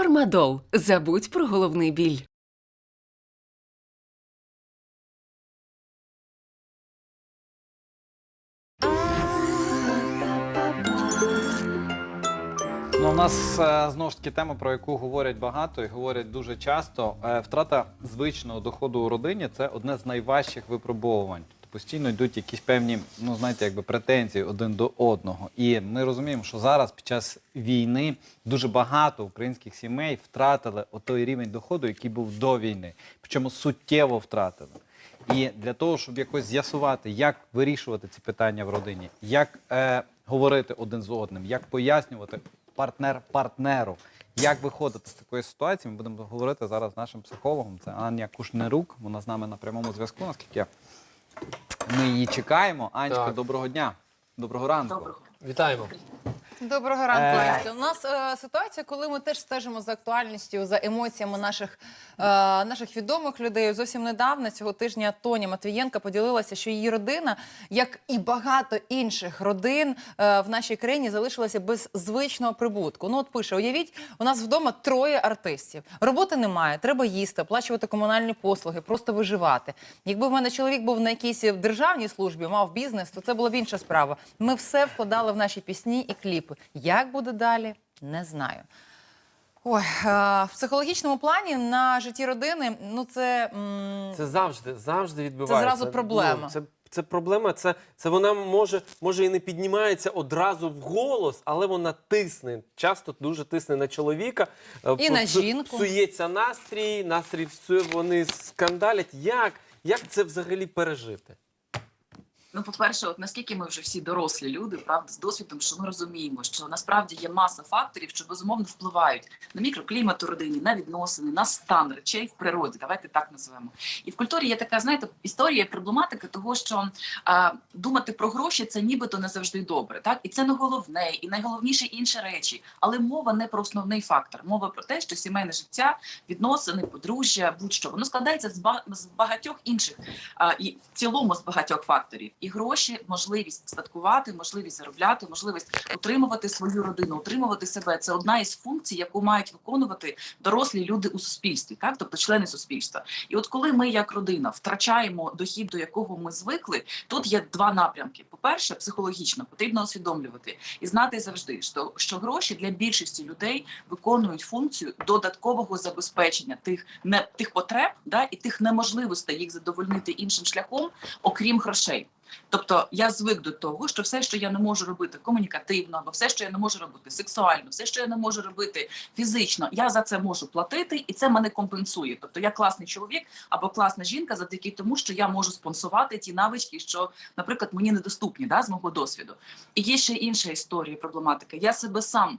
Фармадол. Забудь про головний біль. Ну, у нас е, знову ж таки тема, про яку говорять багато і говорять дуже часто. Е, Втрата звичного доходу у родині це одне з найважчих випробовувань. Постійно йдуть якісь певні, ну знаєте, якби претензії один до одного. І ми розуміємо, що зараз під час війни дуже багато українських сімей втратили той рівень доходу, який був до війни. Причому суттєво втратили. І для того, щоб якось з'ясувати, як вирішувати ці питання в родині, як е, говорити один з одним, як пояснювати партнер партнеру, як виходити з такої ситуації, ми будемо говорити зараз з нашим психологом. Це Аня Кушнерук. Вона з нами на прямому зв'язку. Наскільки ми її чекаємо. Анечка, Так. доброго дня, доброго ранку. Доброго. Вітаємо. Доброго ранку. Е. Настя. У нас е, ситуація, коли ми теж стежимо за актуальністю, за емоціями наших, е, наших відомих людей. Зовсім недавно цього тижня Тоня Матвієнка поділилася, що її родина, як і багато інших родин е, в нашій країні, залишилася без звичного прибутку. Ну от пише: уявіть, у нас вдома троє артистів. Роботи немає, треба їсти, оплачувати комунальні послуги, просто виживати. Якби в мене чоловік був на якійсь державній службі, мав бізнес, то це була б інша справа. Ми все вкладали в наші пісні і кліпи. Як буде далі, не знаю. Ой, е, в психологічному плані на житті родини, ну це. м, Це завжди, завжди відбувається. зразу проблема. Ну, це, це проблема. Це, це вона може, може і не піднімається одразу в голос, але вона тисне. Часто дуже тисне на чоловіка. е, І на псу- жінку. Псується настрій, настрій все, вони скандалять. Як, як це взагалі пережити? Ну, по-перше, от наскільки ми вже всі дорослі люди, правда, з досвідом, що ми розуміємо, що насправді є маса факторів, що безумовно впливають на мікроклімат у родині, на відносини, на стан речей в природі. Давайте так називемо. І в культурі є така, знаєте, історія, проблематика того, що а, думати про гроші це нібито не завжди добре. Так, і це не головне, і найголовніше інші речі. Але мова не про основний фактор. Мова про те, що сімейне життя, відносини, подружжя, будь-що воно складається з багатьох інших а, і в цілому з багатьох факторів. І гроші, можливість статкувати, можливість заробляти, можливість утримувати свою родину, утримувати себе це одна із функцій, яку мають виконувати дорослі люди у суспільстві, так тобто члени суспільства. І от коли ми, як родина, втрачаємо дохід, до якого ми звикли, тут є два напрямки. По-перше, психологічно потрібно усвідомлювати і знати завжди, що, що гроші для більшості людей виконують функцію додаткового забезпечення тих не тих потреб, да і тих неможливостей їх задовольнити іншим шляхом, окрім грошей. Тобто я звик до того, що все, що я не можу робити комунікативно, або все, що я не можу робити сексуально, все, що я не можу робити фізично, я за це можу платити, і це мене компенсує. Тобто я класний чоловік або класна жінка завдяки тому, що я можу спонсувати ті навички, що, наприклад, мені недоступні да, з мого досвіду. І є ще інша історія, проблематика. Я себе сам.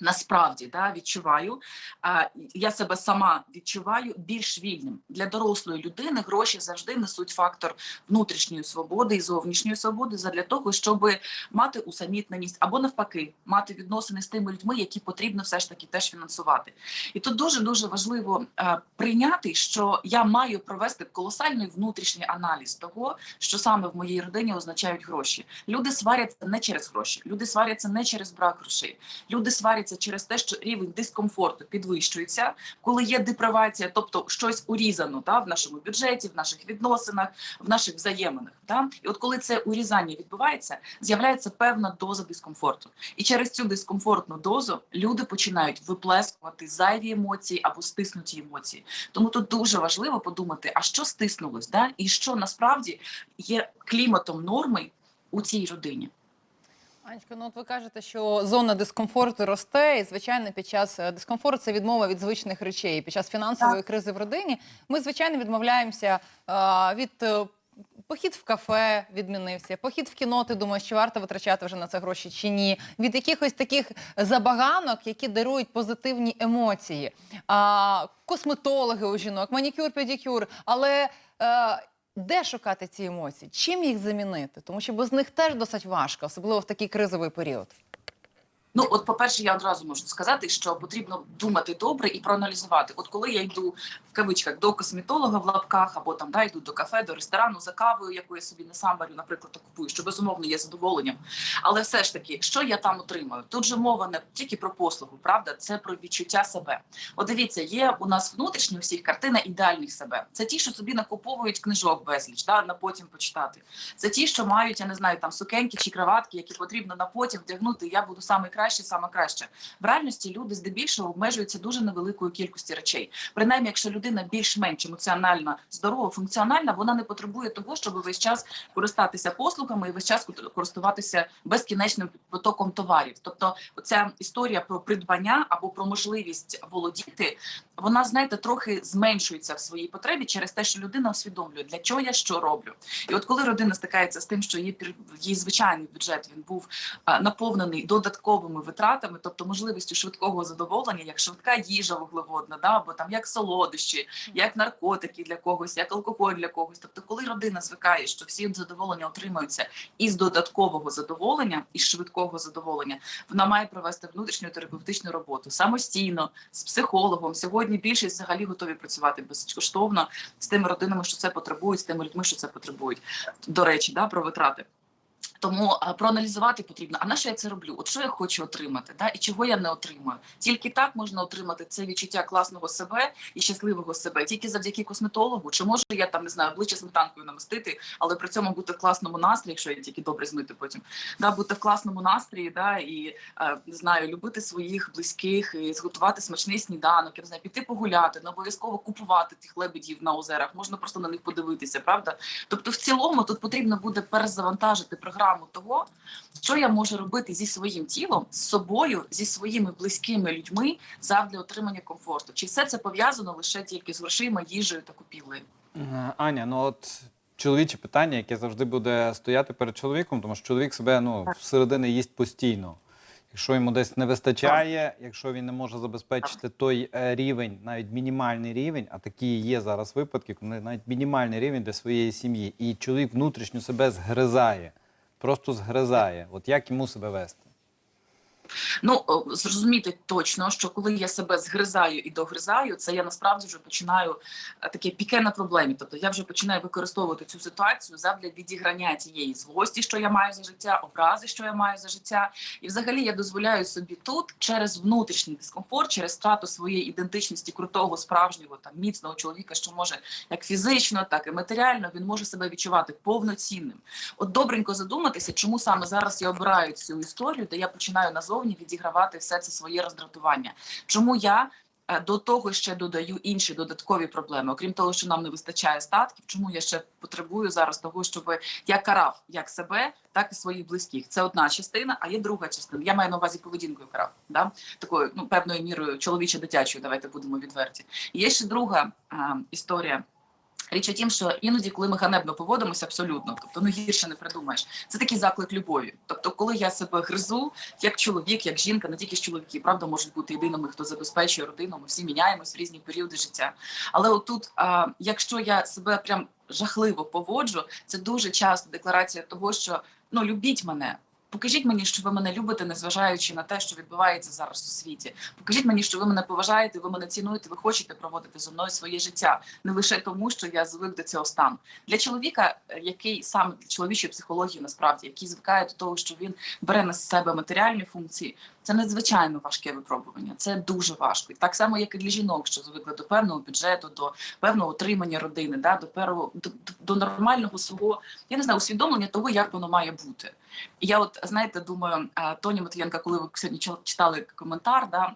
Насправді да відчуваю, а я себе сама відчуваю більш вільним для дорослої людини. Гроші завжди несуть фактор внутрішньої свободи і зовнішньої свободи задля того, щоб мати усамітненість або навпаки мати відносини з тими людьми, які потрібно все ж таки теж фінансувати. І тут дуже дуже важливо е, прийняти, що я маю провести колосальний внутрішній аналіз того, що саме в моїй родині означають гроші. Люди сваряться не через гроші, люди сваряться не через брак грошей. Люди сваряться через те, що рівень дискомфорту підвищується, коли є депривація, тобто щось урізано да, в нашому бюджеті, в наших відносинах, в наших взаєминах. Да? І от коли це урізання відбувається, з'являється певна доза дискомфорту. І через цю дискомфортну дозу люди починають виплескувати зайві емоції або стиснуті емоції. Тому тут дуже важливо подумати, а що стиснулось, да? і що насправді є кліматом норми у цій родині. Анечка, ну от ви кажете, що зона дискомфорту росте, і звичайно, під час е, дискомфорту це відмова від звичних речей. Під час фінансової кризи в родині ми звичайно відмовляємося е, від. е, Похід в кафе відмінився, похід в кіно. Ти думаєш, чи варто витрачати вже на це гроші чи ні? Від якихось таких забаганок, які дарують позитивні емоції. А, косметологи у жінок, манікюр, педикюр. Але е, де шукати ці емоції? Чим їх замінити? Тому що без них теж досить важко, особливо в такий кризовий період. Ну, от, по-перше, я одразу можу сказати, що потрібно думати добре і проаналізувати. От коли я йду в кавичках до косметолога в лапках, або там да, йду до кафе, до ресторану за кавою, яку я собі не сам варю, наприклад, купую, що безумовно є задоволенням. Але все ж таки, що я там отримаю? Тут же мова не тільки про послугу, правда, це про відчуття себе. От дивіться, є у нас внутрішньо у всіх картина ідеальних себе. Це ті, що собі накуповують книжок безліч, да, на потім почитати. Це ті, що мають, я не знаю, там сукенки чи краватки, які потрібно на потім вдягнути. Я буду саме краще, саме краще. В реальності люди здебільшого обмежуються дуже невеликою кількістю речей. Принаймні, якщо людина більш-менш емоціональна, здорова, функціональна, вона не потребує того, щоб весь час користатися послугами і весь час користуватися безкінечним потоком товарів. Тобто, оця історія про придбання або про можливість володіти, вона знаєте трохи зменшується в своїй потребі через те, що людина усвідомлює, для чого я що роблю. І от коли родина стикається з тим, що її її звичайний бюджет він був наповнений додатковими витратами, тобто можливістю швидкого задоволення, як швидка їжа вуглеводна, да, або там як солодощі, як наркотики для когось, як алкоголь для когось. Тобто, коли родина звикає, що всі задоволення отримуються із додаткового задоволення, із швидкого задоволення, вона має провести внутрішню терапевтичну роботу самостійно з психологом. Сьогодні більшість взагалі готові працювати безкоштовно з тими родинами, що це потребують, з тими людьми, що це потребують. До речі, да, про витрати. Тому проаналізувати потрібно. А на що я це роблю? От що я хочу отримати, да? і чого я не отримую? Тільки так можна отримати це відчуття класного себе і щасливого себе, тільки завдяки косметологу. Чи можу я там не знаю обличчя сметанкою намастити, але при цьому бути в класному настрої, якщо я тільки добре змити потім, да, бути в класному настрої, да, і е, не знаю, любити своїх близьких, і зготувати смачний сніданок, я не знаю, піти погуляти, не обов'язково купувати тих лебедів на озерах, можна просто на них подивитися, правда? Тобто, в цілому тут потрібно буде перезавантажити програму того, що я можу робити зі своїм тілом, з собою, зі своїми близькими людьми задля отримання комфорту. Чи все це пов'язано лише тільки з грошима, їжею та купівлею? Е, Аня, ну от чоловіче питання, яке завжди буде стояти перед чоловіком, тому що чоловік себе ну, всередини їсть постійно. Якщо йому десь не вистачає, якщо він не може забезпечити той е, рівень, навіть мінімальний рівень, а такі є зараз випадки, коли навіть мінімальний рівень для своєї сім'ї, і чоловік внутрішньо себе згризає, просто згризає. От як йому себе вести? Ну зрозуміти точно, що коли я себе згризаю і догризаю, це я насправді вже починаю е, таке піке на проблемі. Тобто я вже починаю використовувати цю ситуацію задля відіграння тієї злості, що я маю за життя, образи, що я маю за життя, і взагалі я дозволяю собі тут через внутрішній дискомфорт, через страту своєї ідентичності крутого, справжнього там міцного чоловіка, що може як фізично, так і матеріально він може себе відчувати повноцінним. От добренько задуматися, чому саме зараз я обираю цю історію, де я починаю назовні відігравати все це своє роздратування. Чому я е, до того ще додаю інші додаткові проблеми, окрім того, що нам не вистачає статків, чому я ще потребую зараз того, щоб я карав як себе, так і своїх близьких. Це одна частина, а є друга частина. Я маю на увазі поведінкою карав, да? такою ну певною мірою чоловічо-дитячою. Давайте будемо відверті. Є ще друга е, історія. Річ у тім, що іноді, коли ми ганебно поводимося, абсолютно, тобто ну гірше не придумаєш. Це такий заклик любові. Тобто, коли я себе гризу, як чоловік, як жінка, не тільки ж чоловіки, правда, можуть бути єдиними, хто забезпечує родину. Ми всі міняємось в різні періоди життя. Але отут, а, якщо я себе прям жахливо поводжу, це дуже часто декларація того, що ну любіть мене. Покажіть мені, що ви мене любите, незважаючи на те, що відбувається зараз у світі. Покажіть мені, що ви мене поважаєте, ви мене цінуєте, ви хочете проводити зі мною своє життя, не лише тому, що я звик до цього стану. Для чоловіка, е, який для чоловічої психології, насправді, який звикає до того, що він бере на себе матеріальні функції, це надзвичайно важке випробування. Це дуже важко. І так само, як і для жінок, що звикли до певного бюджету, до певного утримання родини, да, до первого до, до нормального свого, я не знаю, усвідомлення того, як воно має бути. Я, от знаєте, думаю, Тоні Матвієнка, коли ви сьогодні читали коментар, да.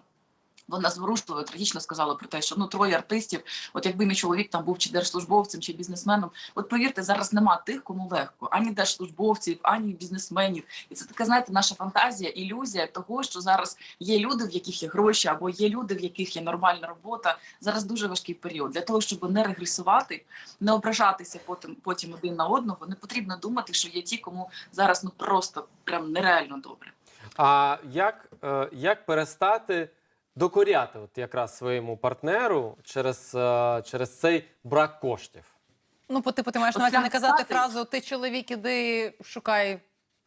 Вона зворушливо трагічно сказала про те, що ну троє артистів. От якби мій чоловік там був чи держслужбовцем, чи бізнесменом. От повірте, зараз нема тих, кому легко, ані держслужбовців, ані бізнесменів. І це така, знаєте, наша фантазія, ілюзія того, що зараз є люди, в яких є гроші, або є люди, в яких є нормальна робота. Зараз дуже важкий період. Для того, щоб не регресувати, не ображатися потім, потім один на одного, не потрібно думати, що є ті, кому зараз ну просто прям нереально добре. А як, е, як перестати докоряти от якраз своєму партнеру через, е, через цей брак коштів? Ну, по типу, ти маєш на увазі не казати фразу Ти чоловік, іди шукай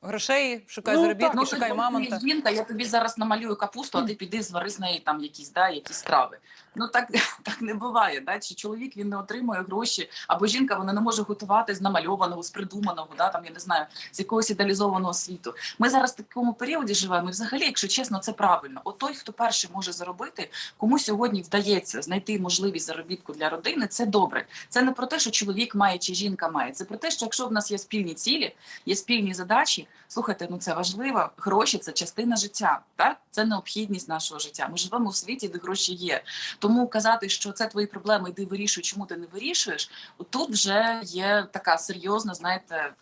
Грошей, шукай Ну, заробітки, так, шукай мамонта. жінка, я тобі зараз намалюю капусту, а ти піди звари з неї там якісь, да, якісь страви. Ну так, так не буває. Да? Чи чоловік він не отримує гроші, або жінка вона не може готувати з намальованого, з придуманого, да, там я не знаю, з якогось ідеалізованого світу. Ми зараз в такому періоді живемо. І взагалі, якщо чесно, це правильно. От той, хто перший може заробити, кому сьогодні вдається знайти можливість заробітку для родини, це добре. Це не про те, що чоловік має чи жінка має. Це про те, що якщо в нас є спільні цілі, є спільні задачі. Слухайте, ну це важливо. Гроші це частина життя. Так це необхідність нашого життя. Ми живемо в світі, де гроші є. Тому казати, що це твої проблеми, йди вирішуй, чому ти не вирішуєш. Тут вже є така серйозна, знаєте.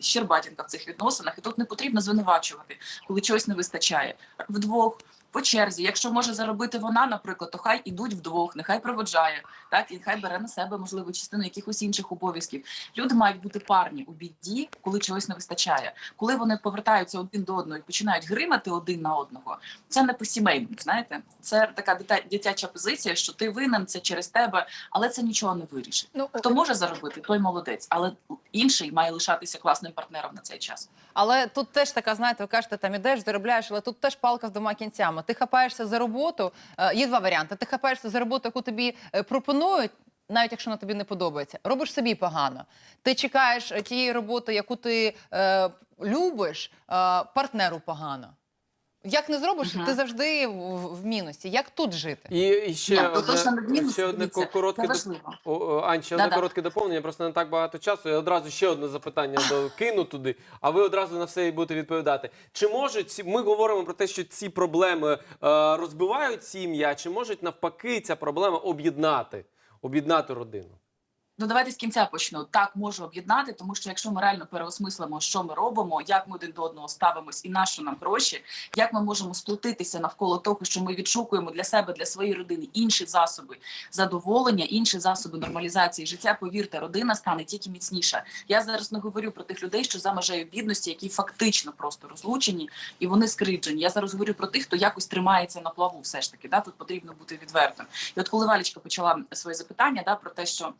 Щербатінка в цих відносинах, і тут не потрібно звинувачувати, коли чогось не вистачає. Вдвох, по черзі. Якщо може заробити вона, наприклад, то хай ідуть вдвох, нехай проводжає, так і хай бере на себе можливо частину якихось інших обов'язків. Люди мають бути парні у біді, коли чогось не вистачає. Коли вони повертаються один до одного і починають гримати один на одного, це не по сімейному. Знаєте, це така дитяча позиція, що ти винен це через тебе, але це нічого не вирішить. Ну, Хто може заробити, той молодець, але інший має лишатися класним партнером на цей час. Але тут теж така, знаєте, ви кажете, там ідеш, заробляєш, але тут теж палка з двома кінцями. Ти хапаєшся за роботу. е, Є два варіанти. Ти хапаєшся за роботу, яку тобі е, пропонують. Навіть якщо вона тобі не подобається, робиш собі погано. Ти чекаєш е, тієї роботи, яку ти е, любиш, е, партнеру погано. Як не зробиш, Мгм. ти завжди в, в мінусі. Як тут жити? І, і ще Ні, то одне, мінус, ще одне коротке доп- О, о, Ань, ще одне коротке доповнення, просто не так багато часу. Я одразу ще одне запитання докину туди, а ви одразу на все і будете відповідати. Чи можуть ми говоримо про те, що ці проблеми е, розбивають сім'я, чи можуть навпаки ця проблема об'єднати, об'єднати родину? Ну, давайте з кінця почну. Так можу об'єднати, тому що якщо ми реально переосмислимо, що ми робимо, як ми один до одного ставимось і на що нам гроші, як ми можемо сплотитися навколо того, що ми відшукуємо для себе, для своєї родини інші засоби задоволення, інші засоби нормалізації життя. Повірте, родина стане тільки міцніша. Я зараз не говорю про тих людей, що за межею бідності, які фактично просто розлучені і вони скриджені. Я зараз говорю про тих, хто якось тримається на плаву. Все ж таки, да тут потрібно бути відвертим. І от коли Валічка почала своє запитання, да про те, що.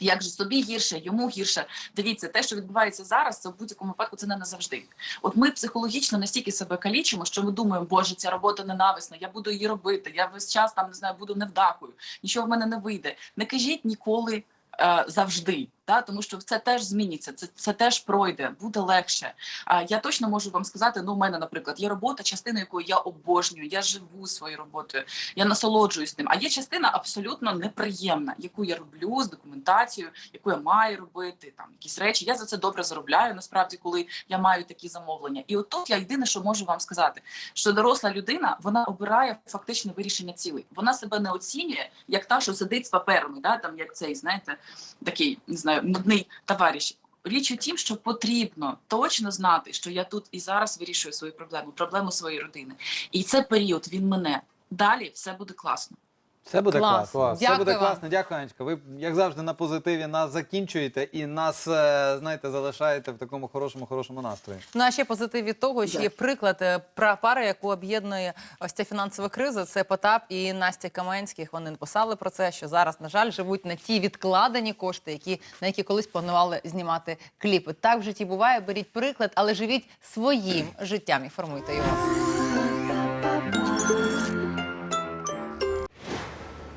Як же собі гірше, йому гірше. Дивіться, те, що відбувається зараз, це в будь-якому випадку це не назавжди. От ми психологічно настільки себе калічимо, що ми думаємо, боже, ця робота ненависна, я буду її робити. Я весь час там не знаю, буду невдакою, нічого в мене не вийде. Не кажіть ніколи е, завжди. Та тому що це теж зміниться, це, це теж пройде, буде легше. А я точно можу вам сказати: ну, у мене, наприклад, є робота, частина якої я обожнюю, я живу своєю роботою, я насолоджуюсь ним. А є частина абсолютно неприємна, яку я роблю з документацією, яку я маю робити, там якісь речі. Я за це добре заробляю. Насправді, коли я маю такі замовлення. І от тут я єдине, що можу вам сказати, що доросла людина вона обирає фактичне вирішення цілей. Вона себе не оцінює як та, що сидить з паперами, да там як цей, знаєте, такий не знаю, нудний товариш. Річ у тім, що потрібно точно знати, що я тут і зараз вирішую свою проблему, проблему своєї родини. І це період він мене. Далі все буде класно. Все буде Клас. клас, клас. Все буде класно. Дякую, Анечка. Ви, як завжди, на позитиві нас закінчуєте і нас, е, знаєте, залишаєте в такому хорошому, хорошому настрої. Ну а ще позитив від того, що є приклад е, про пари, яку об'єднує ось ця фінансова криза. Це Потап і Настя Каменських. Вони написали про це, що зараз, на жаль, живуть на ті відкладені кошти, які на які колись планували знімати кліпи. Так в житті буває. Беріть приклад, але живіть своїм життям і формуйте його.